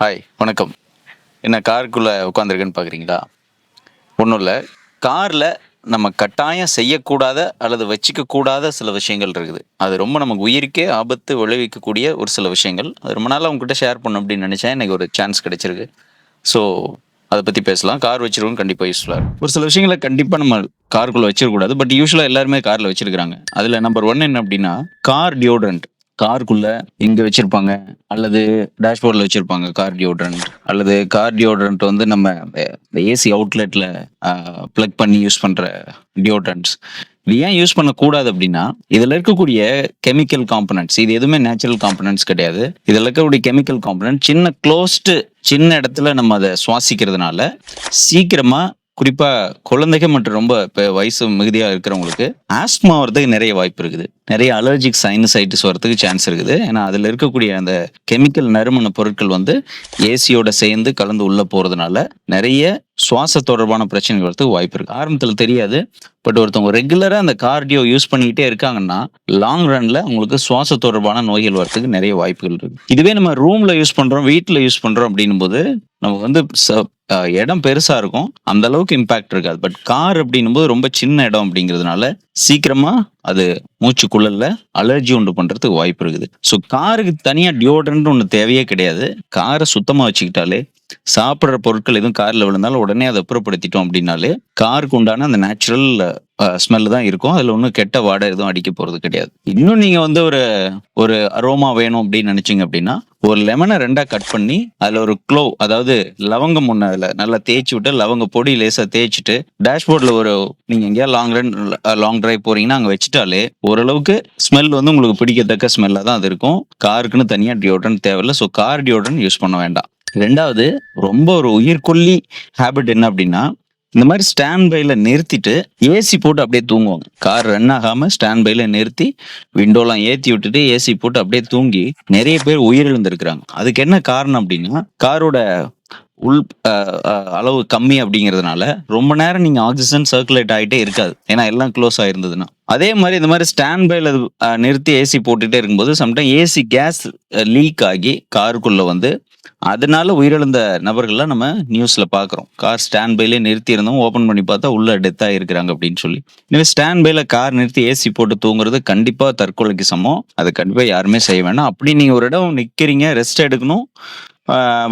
Hi வணக்கம். என்ன காருக்குள்ளே உட்காந்துருக்குன்னு பார்க்குறீங்களா ஒன்றும் இல்லை. காரில் நம்ம கட்டாயம் செய்யக்கூடாத அல்லது வச்சுக்கக்கூடாத சில விஷயங்கள் இருக்குது. அது ரொம்ப நமக்கு உயிருக்கே ஆபத்து விளைவிக்கக்கூடிய ஒரு சில விஷயங்கள். அது ரொம்ப நாளாக உங்ககிட்ட ஷேர் பண்ணும் அப்படின்னு நினச்சேன். எனக்கு ஒரு சான்ஸ் கிடைச்சிருக்கு. ஸோ அதை பற்றி பேசலாம். கார் வச்சிருக்கோம் கண்டிப்பாக யூஸ்ஃபுல்லாக இருக்கும். ஒரு சில விஷயங்களை கண்டிப்பாக நம்ம காருக்குள்ளே வச்சிருக்கக்கூடாது பட் யூஸ்வலாக எல்லாருமே காரில் வச்சிருக்கிறாங்க. அதில் நம்பர் ஒன் என்ன அப்படின்னா கார் டியோட்ரண்ட் காருக்குள்ள இங்க வச்சிருப்பாங்க அல்லது டேஷ்போர்டில் வச்சிருப்பாங்க கார் டியோட்ரண்ட் அல்லது கார் டியோட்ரண்ட் வந்து நம்ம இந்த ஏசி அவுட்லெட்ல பிளக் பண்ணி யூஸ் பண்ற டியோட்ரண்ட்ஸ் இது ஏன் யூஸ் பண்ணக்கூடாது அப்படின்னா இதில் இருக்கக்கூடிய கெமிக்கல் காம்பனன்ட்ஸ் இது எதுவுமே நேச்சுரல் காம்பனன்ட்ஸ் கிடையாது. இதில் இருக்கக்கூடிய கெமிக்கல் காம்பனன்ட் சின்ன க்ளோஸ்டு சின்ன இடத்துல நம்ம அதை சுவாசிக்கிறதுனால சீக்கிரமாக குறிப்பா குழந்தைகள் மற்றும் ரொம்ப இப்போ வயசு மிகுதியா இருக்கிறவங்களுக்கு ஆஸ்மா வரதுக்கு நிறைய வாய்ப்பு இருக்குது. நிறைய அலர்ஜிக் சைனசைட்டிஸ் வரதுக்கு சான்ஸ் இருக்குது. ஏன்னா அதுல இருக்கக்கூடிய அந்த கெமிக்கல் நறுமண பொருட்கள் வந்து ஏசியோட சேர்ந்து கலந்து உள்ள போறதுனால நிறைய சுவாச தொடர்பான பிரச்சனைகள் வரதுக்கு வாய்ப்பு இருக்கு. ஆரம்பத்தில் தெரியாது. பட் ஒருத்தவங்க ரெகுலரா அந்த கார்டியோ யூஸ் பண்ணிக்கிட்டே இருக்காங்கன்னா லாங் ரன்ல உங்களுக்கு சுவாச தொடர்பான நோய்கள் வரதுக்கு நிறைய வாய்ப்புகள் இருக்கு. இதுவே நம்ம ரூம்ல யூஸ் பண்றோம் வீட்டில் யூஸ் பண்றோம் அப்படின்னும் போது நமக்கு வந்து ச- இடம் பெருசா இருக்கும். அந்த அளவுக்கு இம்பாக்ட் இருக்காது. பட் கார் அப்படின்னும் போது ரொம்ப சின்ன இடம் அப்படிங்கிறதுனால சீக்கிரமா அது மூச்சுக்குள்ளல அலர்ஜி உண்டு பண்றதுக்கு வாய்ப்பு இருக்குது. ஸோ காருக்கு தனியா டியோட்ரண்ட் ஒன்று தேவையே கிடையாது. காரை சுத்தமா வச்சுக்கிட்டாலே சாப்பிட்ற பொருட்கள் எதுவும் கார்ல விழுந்தாலும் உடனே அதை அப்புறப்படுத்திட்டோம் அப்படின்னாலே காருக்கு உண்டான அந்த நேச்சுரல் ஸ்மெல் தான் இருக்கும். அதுல ஒன்றும் கெட்ட வாடை எதுவும் அடிக்க போறது கிடையாது. இன்னும் நீங்க வந்து ஒரு ஒரு அரோமா வேணும் அப்படின்னு நினைச்சீங்க அப்படின்னா ஒரு லெமனை ரெண்டா கட் பண்ணி அதுல ஒரு க்ளோ அதாவது லவங்கம் ஒன்று அதுல நல்லா தேய்ச்சி விட்டு லவங்க பொடி லேசா தேய்ச்சிட்டு டேஷ்போர்ட்ல ஒரு நீங்க எங்கேயா லாங் ரன் லாங் டிரைவ் போறீங்கன்னா அங்க வச்சுட்டாலே ஓரளவுக்கு ஸ்மெல் வந்து உங்களுக்கு பிடிக்கத்தக்க ஸ்மெல்லாக தான் அது இருக்கும். காருக்குன்னு தனியா டியோட்ரன் தேவையில்லை ஸோ கார் டியோட்ரன் யூஸ் பண்ண வேண்டாம். ரெண்டாவது ரொம்ப ஒரு உயிர்கொல்லி ஹேபிட் என்ன அப்படின்னா இந்த மாதிரி ஸ்டாண்ட் பைல நிறுத்திட்டு ஏசி போட்டு அப்படியே தூங்குவாங்க. கார் ரன் ஆகாம ஸ்டாண்ட் பைல நிறுத்தி விண்டோலாம் ஏத்தி விட்டுட்டு ஏசி போட்டு அப்படியே தூங்கி நிறைய பேர் உயிரிழந்திருக்கிறாங்க. அதுக்கு என்ன காரணம் அப்படின்னா காரோட உள் அளவு கம்மி அப்படிங்கிறதுனால ரொம்ப நேரம் நீங்க ஆக்சிஜன் சர்க்குலேட் ஆகிட்டே இருக்காது. ஏன்னா எல்லாம் க்ளோஸ் ஆயிருந்ததுன்னா. அதே மாதிரி இந்த மாதிரி ஸ்டாண்ட் பைல நிறுத்தி ஏசி போட்டுட்டே இருக்கும்போது சம்டைம் ஏசி கேஸ் லீக் ஆகி காருக்குள்ள வந்து அதனால உயிரிழந்த நபர்கள்லாம் நம்ம நியூஸ்ல பாக்குறோம். கார் ஸ்டாண்ட் பைலே நிறுத்தி இருந்தோம் ஓபன் பண்ணி பார்த்தா உள்ள டெத் ஆயிருக்கிறாங்க அப்படின்னு சொல்லி. இனிமே ஸ்டாண்ட் பைல கார் நிறுத்தி ஏசி போட்டு தூங்குறது கண்டிப்பா தற்கொலைக்கு சமம். அது கண்டிப்பா யாருமே செய்ய வேணாம். அப்படி நீங்க ஒரு இடம் நிக்கிறீங்க ரெஸ்ட் எடுக்கணும்.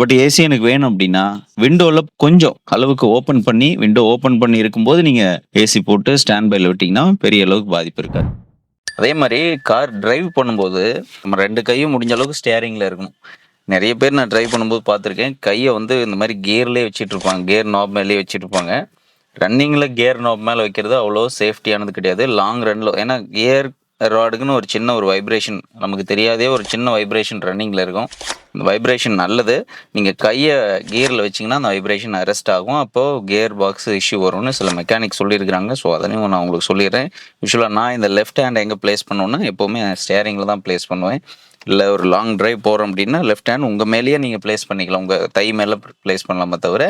பட் ஏசி எனக்கு வேணும் அப்படின்னா விண்டோல கொஞ்சம் அளவுக்கு ஓபன் பண்ணி விண்டோ ஓபன் பண்ணி இருக்கும்போது நீங்க ஏசி போட்டு ஸ்டாண்ட் பைல விட்டீங்கன்னா பெரிய அளவுக்கு பாதிப்பு இருக்காது. அதே மாதிரி கார் டிரைவ் பண்ணும்போது நம்ம ரெண்டு கையும் முடிஞ்ச அளவுக்கு ஸ்டேரிங்ல இருக்கணும். நிறைய பேர் நான் ட்ரை பண்ணும்போது பார்த்துருக்கேன். கையை வந்து இந்த மாதிரி கியர்லேயே வச்சுட்டு இருப்பாங்க கியர் நாப் மேலேயே வச்சுட்டு இருப்பாங்க ரன்னிங்கில் கியர் நாப் மேலே வைக்கிறது அவ்வளோ சேஃப்டியானது கிடையாது. லாங் ரன்னில் ஏன்னா கியர் ராடுக்குன்னு ஒரு சின்ன ஒரு வைப்ரேஷன் நமக்கு தெரியாதே ஒரு சின்ன வைப்ரேஷன் ரன்னிங்கில் இருக்கும். இந்த வைப்ரேஷன் நல்லது. நீங்கள் கையை கியரில் வச்சிங்கன்னா அந்த வைப்ரேஷன் அரெஸ்ட் ஆகும். அப்போது கியர் பாக்ஸ் இஷ்யூ வரும்னு சில மெக்கானிக் சொல்லியிருக்கிறாங்க. ஸோ அதனையும் நான் உங்களுக்கு சொல்லிடுறேன். யூஸ்வலாக நான் இந்த லெஃப்ட் ஹேண்ட் எங்கே ப்ளேஸ் பண்ணுவேன்னா எப்போவுமே ஸ்டேரிங்கில் தான் ப்ளேஸ் பண்ணுவேன். இல்லை ஒரு லாங் டிரைவ் போகிறோம் அப்படின்னா லெஃப்ட் ஹேண்ட் உங்கள் மேலேயே நீங்கள் ப்ளேஸ் பண்ணிக்கலாம். உங்கள் தை மேலே ப்ளேஸ் பண்ணலாமே தவிர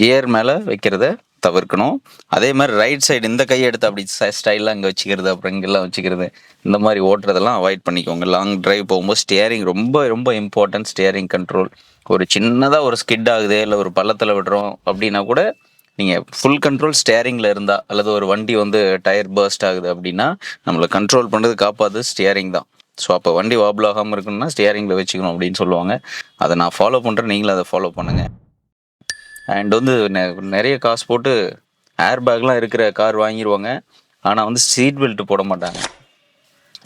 கியர் மேலே வைக்கிறத தவிர்க்கணும். அதே மாதிரி ரைட் சைடு இந்த கையை எடுத்து அப்படி ஸ்டைலாக இங்கே வச்சுக்கிறது அப்புறம் இங்கெல்லாம் வச்சுக்கிறது இந்த மாதிரி ஓட்டுறதெல்லாம் அவாய்ட் பண்ணிக்கோங்க. லாங் டிரைவ் போகும்போது ஸ்டியரிங் ரொம்ப ரொம்ப இம்பார்ட்டன்ட் ஸ்டியரிங் கண்ட்ரோல் ஒரு சின்னதாக ஒரு ஸ்கிட் ஆகுது இல்லை ஒரு பள்ளத்தில் விடுறோம் அப்படின்னா கூட நீங்கள் ஃபுல் கண்ட்ரோல் ஸ்டேரிங்கில் இருந்தால் அல்லது ஒரு வண்டி வந்து டயர் பர்ஸ்ட் ஆகுது அப்படின்னா நம்மளை கண்ட்ரோல் பண்ணுறது காப்பாது ஸ்டியரிங் தான். ஸோ அப்போ வண்டி வாபிள் ஆகாமல் இருக்கணும்னா ஸ்டியரிங்கில் வச்சுக்கணும் அப்படின்னு சொல்லுவாங்க. அதை நான் ஃபாலோ பண்ணுறேன் நீங்களும் அதை ஃபாலோ பண்ணுங்கள் அண்ட் வந்து நெ- நிறைய காசு போட்டு ஏர் பேக்லாம் இருக்கிற கார் வாங்கிடுவாங்க ஆனால் வந்து சீட் பெல்ட் போட மாட்டாங்க.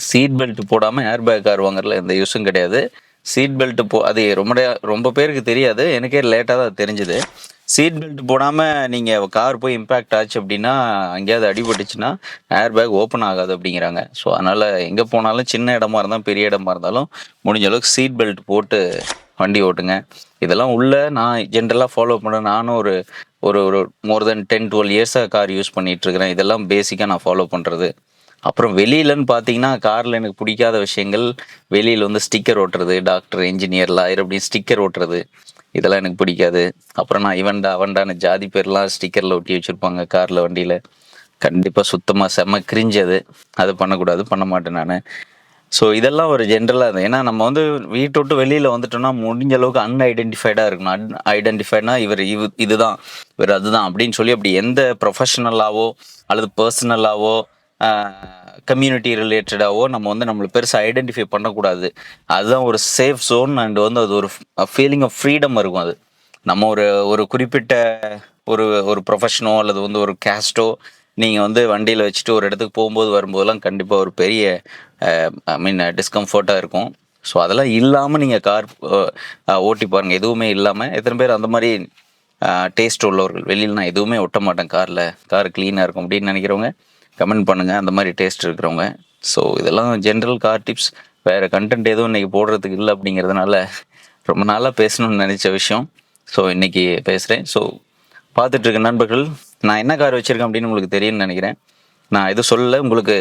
சீட் பெல்ட் போடாமல் ஏர் பேக் கார் வாங்குறதுல எந்த யூஸும் கிடையாது. சீட் பெல்ட் போ அது ரொம்ப ரொம்ப பேருக்கு தெரியாது. எனக்கே லேட்டாக தான் தெரிஞ்சுது. சீட் பெல்ட் போடாமல் நீங்கள் கார் போய் இம்பேக்ட் ஆச்சு அப்படின்னா அங்கேயாவது அடிபட்டுச்சுன்னா ஏர் பேக் ஓப்பன் ஆகாது அப்படிங்கிறாங்க. ஸோ அதனால் எங்கே போனாலும் சின்ன இடமா இருந்தாலும் பெரிய இடமா இருந்தாலும் முடிஞ்ச அளவுக்கு சீட் பெல்ட் போட்டு வண்டி ஓட்டுங்க. இதெல்லாம் உள்ள நான் ஜென்ரலாக ஃபாலோ பண்ணுறேன் நானும் ஒரு ஒரு ஒரு மோர் தென் டென் டுவெல் இயர்ஸாக கார் யூஸ் பண்ணிட்டு இருக்கிறேன் இதெல்லாம் பேசிக்காக நான் ஃபாலோ பண்ணுறது அப்புறம் வெளியிலன்னு பார்த்தீங்கன்னா காரில் எனக்கு பிடிக்காத விஷயங்கள் வெளியில் வந்து ஸ்டிக்கர் ஓட்டுறது டாக்டர் இன்ஜினியர் லாயர் அப்படின்னு ஸ்டிக்கர் ஓட்டுறது. இதெல்லாம் எனக்கு பிடிக்காது. அப்புறம் நான் இவன்டா அவன்டான ஜாதி பேர்லாம் ஸ்டிக்கரில் ஒட்டி வச்சுருப்பாங்க காரில் வண்டியில். கண்டிப்பாக சுத்தமாக செம்ம கிரிஞ்சு அது. அது பண்ணக்கூடாது பண்ண மாட்டேன் நான். ஸோ இதெல்லாம் ஒரு ஜென்ரலாக ஏன்னா நம்ம வந்து வீட்டை விட்டு வெளியில் வந்துட்டோம்னா முடிஞ்ச அளவுக்கு அன்ஐடென்டிஃபைடாக இருக்கணும். அன் ஐடென்டிஃபைட்னா இவர் இவ் இதுதான் இவர் அதுதான் அப்படின்னு சொல்லி அப்படி எந்த ப்ரொஃபஷனலாவோ அல்லது பர்சனலாவோ கம்யூனிட்டி ரிலேட்டடாவோ நம்ம வந்து நம்மளை பெருசாக ஐடென்டிஃபை பண்ணக்கூடாது. அதுதான் ஒரு சேஃப் ஜோன் அண்ட் வந்து அது ஒரு ஃபீலிங் ஆஃப் ஃப்ரீடம் இருக்கும் அது. நம்ம ஒரு ஒரு குறிப்பிட்ட ஒரு ஒரு ப்ரொஃபஷனோ அல்லது வந்து ஒரு கேஸ்ட்டோ நீங்கள் வந்து வண்டியில் வச்சுட்டு ஒரு இடத்துக்கு போகும்போது வரும்போதெல்லாம் கண்டிப்பாக ஒரு பெரிய ஐ மீன் டிஸ்கம்ஃபர்ட்டாக இருக்கும். ஸோ அதெல்லாம் இல்லாமல் நீங்கள் கார் ஓட்டி பாருங்கள் எதுவுமே இல்லாமல் எத்தனை பேர் அந்த மாதிரி டேஸ்ட் உள்ளவர்கள். வெளியில் நான் எதுவுமே ஒட்ட மாட்டேன் காரில். கார் க்ளீனாக இருக்கும் அப்படின்னு நினைக்கிறவங்க கமெண்ட் பண்ணுங்கள் அந்த மாதிரி டேஸ்ட் இருக்கிறவங்க. ஸோ இதெல்லாம் ஜென்ரல் கார் டிப்ஸ் வேறு கண்டென்ட் எதுவும் இன்றைக்கி போடுறதுக்கு இல்லை அப்படிங்கிறதுனால ரொம்ப நாளாக பேசணும்னு நினச்ச விஷயம். ஸோ இன்றைக்கி பேசுகிறேன் ஸோ பார்த்துட்ருக்க நண்பர்கள் நான் என்ன கார் வச்சுருக்கேன் அப்படின்னு உங்களுக்கு தெரியும்னு நினைக்கிறேன். நான் எதுவும் சொல்லலை. உங்களுக்கு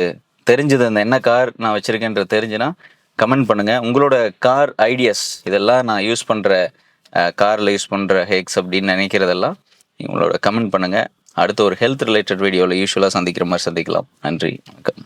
தெரிஞ்சது அந்த என்ன கார் நான் வச்சுருக்கேன்ற தெரிஞ்சுன்னா கமெண்ட் பண்ணுங்கள் உங்களோட கார் ஐடியாஸ் இதெல்லாம் நான் யூஸ் பண்ணுற காரில் யூஸ் பண்ணுற ஹேக்ஸ் அப்படின்னு நினைக்கிறதெல்லாம் உங்களோட கமெண்ட் பண்ணுங்கள் அடுத்த ஒரு ஹெல்த் ரிலேட்டட் வீடியோவில் யூஸ்வலாக சந்திக்கிற மாதிரி சந்திக்கலாம். நன்றி வணக்கம்.